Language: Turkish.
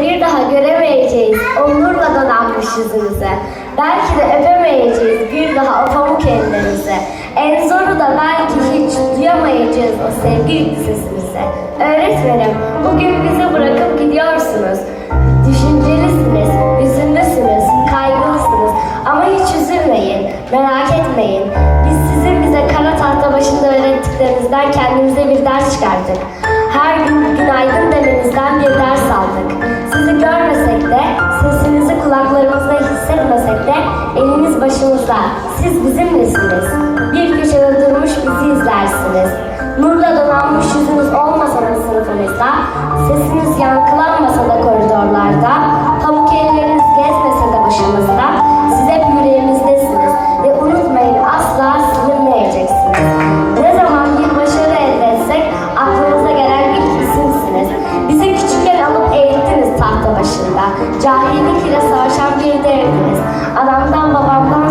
Bir daha göremeyeceğiz o nurla donanmış yüzünüze. Belki de öpemeyeceğiz bir daha o pamuk ellerinize. En zoru da belki hiç duyamayacağız o sevgi yüklü. Öğretmenim, bugün bizi bırakıp gidiyorsunuz. Düşüncelisiniz, hüzünlüsünüz, kaygılısınız. Ama hiç üzülmeyin, merak etmeyin. Biz sizin bize kara tahta başında öğrettiklerinizden kendimize bir ders çıkarttık. Başımızda. Siz bizimlesiniz. Bir köşede durmuş bizi izlersiniz. Nurla donanmış yüzünüz olmasa da sınıfımızda, sesiniz yankılanmasa da cahillik ile savaşan bir devdiniz. Anamdan babamdan